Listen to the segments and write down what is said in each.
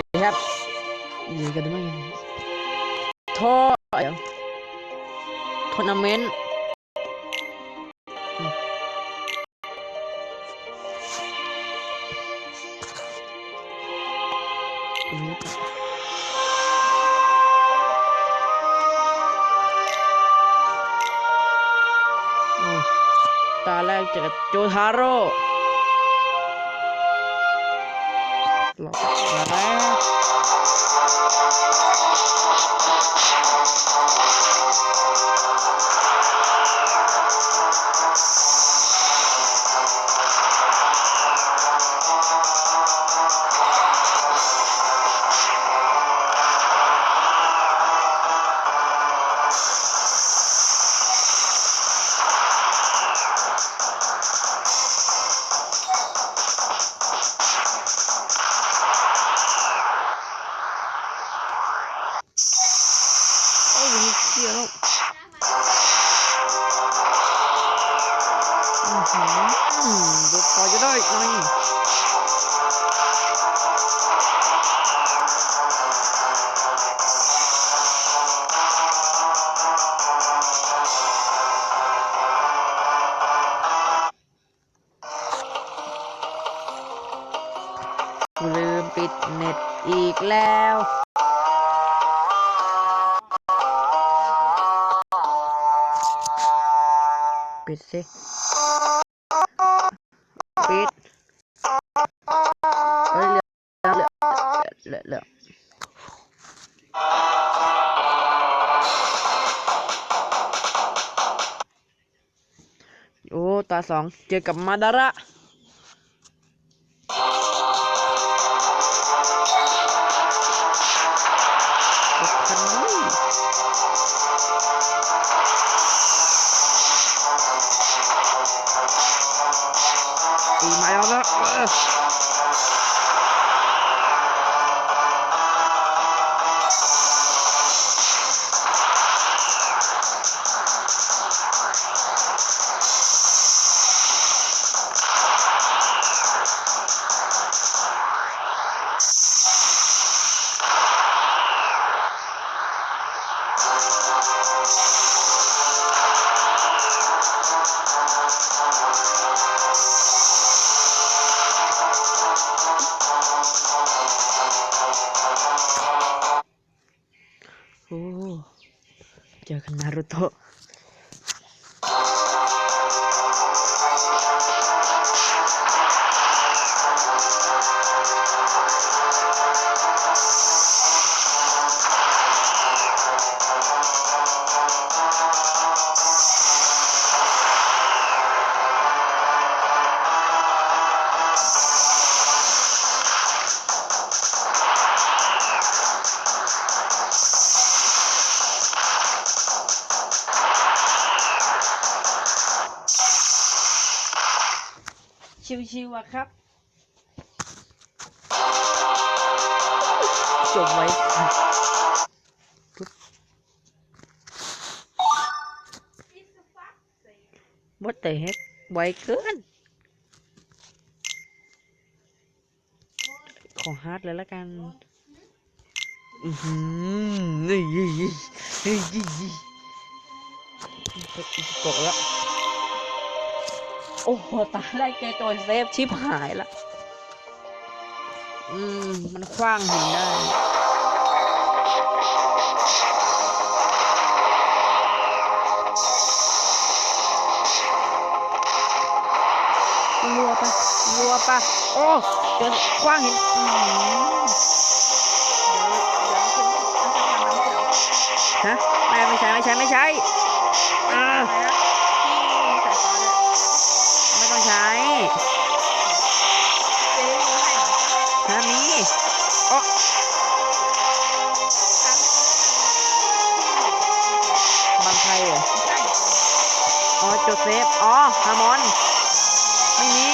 ดีครับอยู่กันได้ไหม อหือดูพอจะได้หน่อยลืมปิดเน็ตอีกแล้วปิดสิ โอ้ตาสองเจอกับมาดาระ เจอกัน ชิวๆอะครับ จบไว้บปุ๊บ What the heck ไวเกิน ขอฮาร์ดเลยละกัน อือหือนี่ยี่ยี่ยี่ยี่ยี่กแล้ว โอ้โหตาแรกเจอโจรเซฟชิปหายละ อืม มันคว้างหินได้ รัวปะรัวปะโอ้เจอคว้างหินอืมฮะไม่ไม่ใช่ไม่ใช่ไม่ใช่ เซฟ อ๋อฮามอน ไม่มี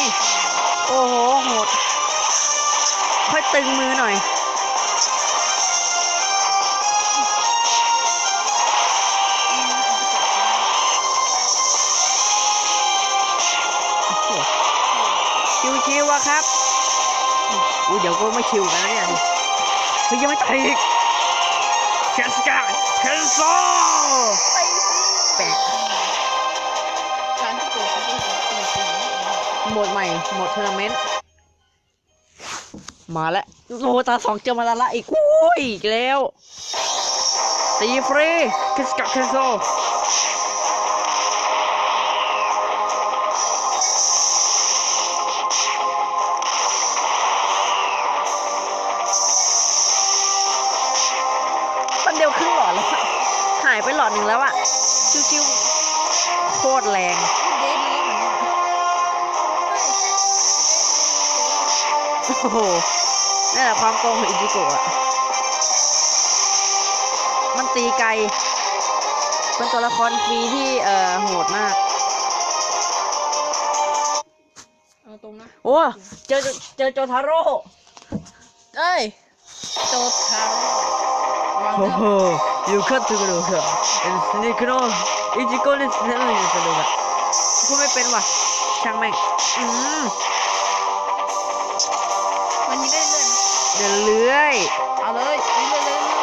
โอ้โห โหด ค่อยตึงมือหน่อย ชิวๆอะครับ อุ้ยเดี๋ยวก็ไม่ชิวกันแล้วเนี่ยดูเฮ้ยยังไม่ตายอีกแคนสกาแคนโซไปสิแปะ โหมดใหม่โหมดเทอร์นาเมนต์มาแล้วโอตาสองเจอมาละละอีกอุ้ยอีกแล้วตีฟรีคิสกับคนโซ โอ้โหนั่นแหละความโกงของอิจิโกะอะมันตีไกล เป็นตัวละครฟรีที่เอ่อโหดมาก เอาตรงนะ โอ้เจอเจอโจทาโร่เอ้ย โจทาโร่วางโอ้เถโหอะอยู่ขั้นตัวกันเลยเป็นสนิคโนอิจิโกะนี่สนิคโนอยู่สนุกอะพูดไม่เป็นว่ะช่างแม่งอืม เดินเลื้อยเอาเลยยิงเลยเลยเลย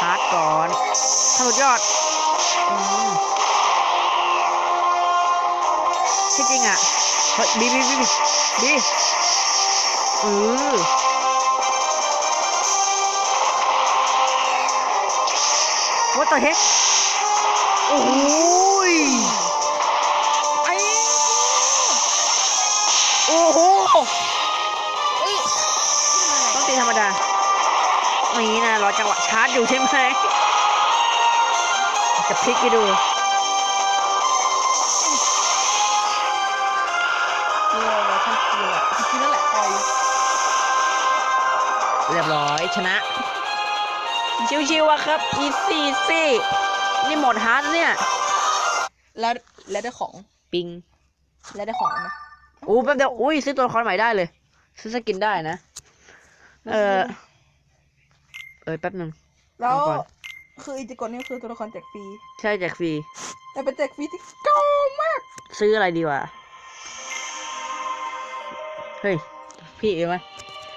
พาร์ทก่อนทำสุดยอดอืมที่จริงอะเฮ้ยบีบีบีบีบีเออ What the heck โอ้ย นี่นะรอจังหวะชาร์จอยู่ใช่ไหมจะพลิกให้ดูเรือเราชั้นเรือคือนั่นแหละปล่อยเรียบร้อยชนะ ชิวๆอะครับอีซี่ซี่นี่หมดฮาร์ดเนี่ย แล้วแล้วได้ของปิง แล้วได้ของไหมอู้แป๊บเดียวอุ้ยซื้อตัวละครใหม่ได้เลย ซื้อสกินได้นะ เออ เออแป๊บหนึ่ง แล้วเอาก่อน คืออิจิโกะนี่คือตัวละครแจกฟรีใช่แจกฟรี แต่เป็นแจกฟรีที่เก่ามากซื้ออะไรดีวะ เฮ้ย พี่เอ๋ไหม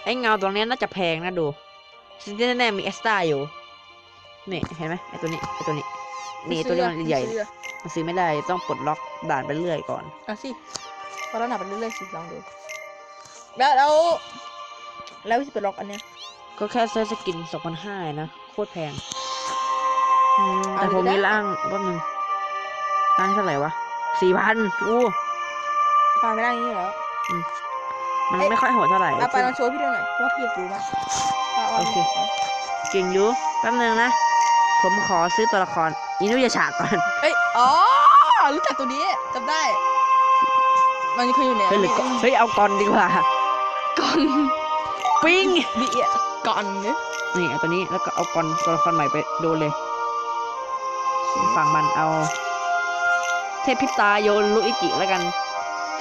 ไอ้เงาตรงเนี้ยน่าจะแพงนะดูซึ่งแน่ๆมีเอสตาอยู่ นี่เห็นไหมไอ้ตัวนี้ไอ้ตัวนี้ นี่ไอ้ตัวนี้มันใหญ่ ซื้อมันซื้อไม่ได้ต้องปลดล็อกด่านไปเรื่อยก่อน อะสิพอเราหนับไปเรื่อยๆสิลองดู แล้วแล้วแล้ววิธีเปิดล็อกอันเนี้ย ก็แค่ซื้อสกินสองพันห้านะ โคตรแพงอืมแต่เอาเลยผมก็ได้มีร่างแป๊บนึงร่างเท่าไหร่วะสี่พันอู้ปาไม่ได้อย่างนี้เหรอมันเอ้ยไม่ค่อยโหดเท่าไหร่เอาไปลองโชว์พี่ดูหน่อยว่าพี่อยากรู้มากว่าว่าโอเคเก่งอยู่แป๊บนึงนะ ผมขอซื้อตัวละครอินุยาฉากก่อนเอ้ยอ๋อรู้จักตัวนี้จำได้ มันเคยอยู่ในเฮ้ยหรือก็เฮ้ยเอาก่อนดีกว่าก่อน ปิ้งดีอะก่อนเนี่ยนี่เอาตัวนี้แล้วก็เอาก่อนตัวละครใหม่ไปโดนเลยฝั่งมันเอา เทพพริบตาโยนลุอิกิแล้วกัน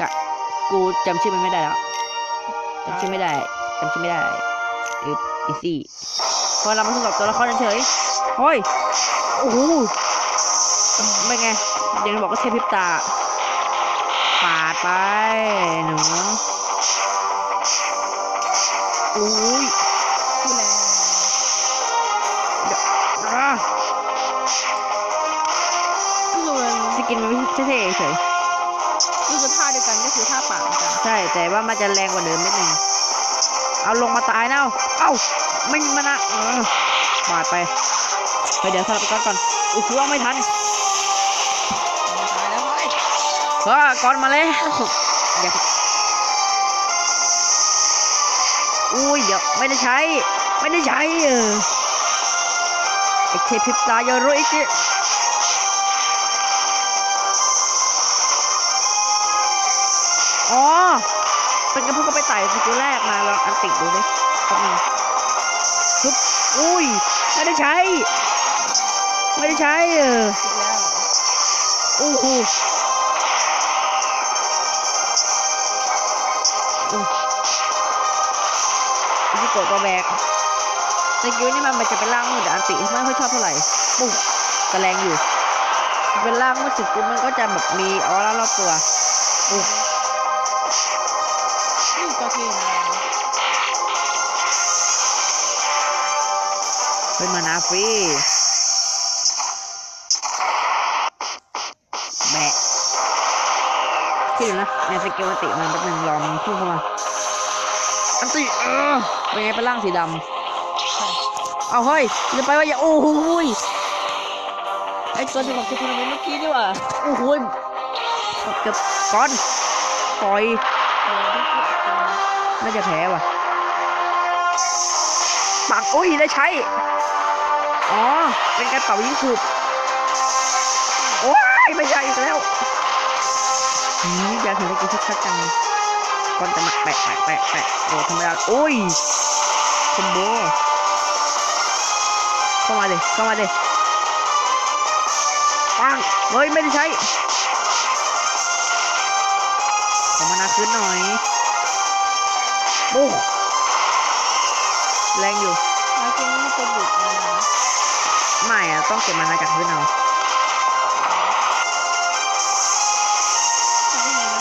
กะกูจำชื่อมันไม่ได้แล้วจำชื่อไม่ได้จำชื่อไม่ได้อึบอีซี่เพราะเรามาทดสอบตัวละครเฉยๆเฮ้ยโอ้โหเป็นไงยังบอกว่าเทพพริบตาปาดไปหนู อุ้ยคือแรงอะคือมันสกินมันไม่เท่ๆเฉยคือท่าเดียวกันก็คือท่าป่าเหมือนกันใช่ แต่ว่ามันจะแรงกว่าเดิมนิดนึงเอาลงมาตายนะเอาเอ้าไม่มานะเออบาดไปไปเดี๋ยวสลับก่อนก่อนโอ้โหเอาไม่ทันตายแล้วเฮ้ยเฮ้ยก่อนมาเลยเดี๋ยว อุ้ยเดี๋ยวไม่ได้ใช้ ไม่ได้ใช้เออไอเทพิบตาโยโรอิจิอ๋อ เป็นกระพุ้งก็ไปไต่สกิลแรกมาแลองอันติดดูดิแป๊บนึงปึ๊บอุ้ย ไม่ได้ใช้ ไม่ได้ใช้เออโอ้โห โกดตัวแบกสกิลนี่มันมันจะเป็นร่างมืดแต่อันติไม่ค่อยชอบเท่าไหร่ปุ๊บแต่แรงอยู่ เป็นร่างมืดสุดปุ๊บมันก็จะแบบมีออร่ารอบตัวปุ๊บก็เท่นะเป็นมานาฟรีแบะที่อยู่นะในสเกลอันติมันแป๊บนึงรอมพุ่งเข้ามา อันติเออเป็นไงเป็นร่างสีดำเอาเฮ้ยจะไปว่าอย่าโอ้โหยไอ้ตัวที่ผมจะพูดเมื่อกี้นี่หว่าโอ้โหยเกือบก้อนปล่อยเออที่กูเอาน่าจะแพ้ว่ะปักอุ้ยได้ใช้ อ๋อ เป็นการเป่ายิงฉุบโอ้ยไม่ใช่อีกแล้วอืมอยากเห็นตะกี้ชัดๆจัง ก่อนจะมาแปะแปะแปะแปะโดดธรรมดาโอ้ยคอมโบเข้ามาดิเข้ามาดิปังเฮ้ยไม่ได้ใช้ขอมานาขึ้นหน่อยปุ๊กแรงอยู่แล้วเกมนี้มันจะบุกมานะไม่อะต้องเก็บมันมาจากพื้นเอา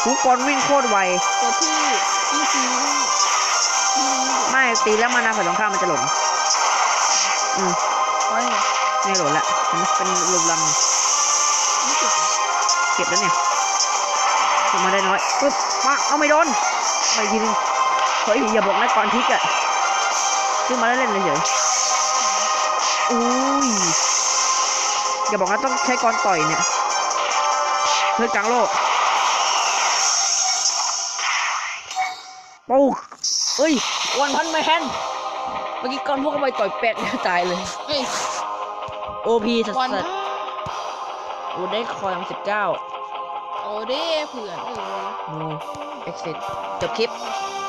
หมนะทุกบอลวิ่งโคตรไวตัวที่ที่ซีนี่ที่นี่ไม่ตีแล้วมานาฝ่ายตรงข้ามมันจะหล่นอืมเพราะอะไรไม่หล่นละเห็นไหมเป็นรูปลังไม่ติดเก็บแล้วเนี่ยเก็บมาได้น้อยปึ๊บมาเอาไม่โดนไปทีนึงเฮ้ยอย่าบอกนะก่อนทิกอะซื้อมาแล้วเล่นเลยเฉยอุ้ยอย่าบอกนะต้องใช้กรต่อยเนี่ยเพื่อกลางโลก ปุ๊กเฮ้ยวันพันแมนเมื่อกี้ก่อนพวกเขาไปต่อยแปดเนี่ยตายเลยเฮ้ยโอพีสัสวันๆโอ้ได้คอยสิบเก้าโอ้เด้เผื่อนเออโอ้เอ็กซิสจบคลิปอ๋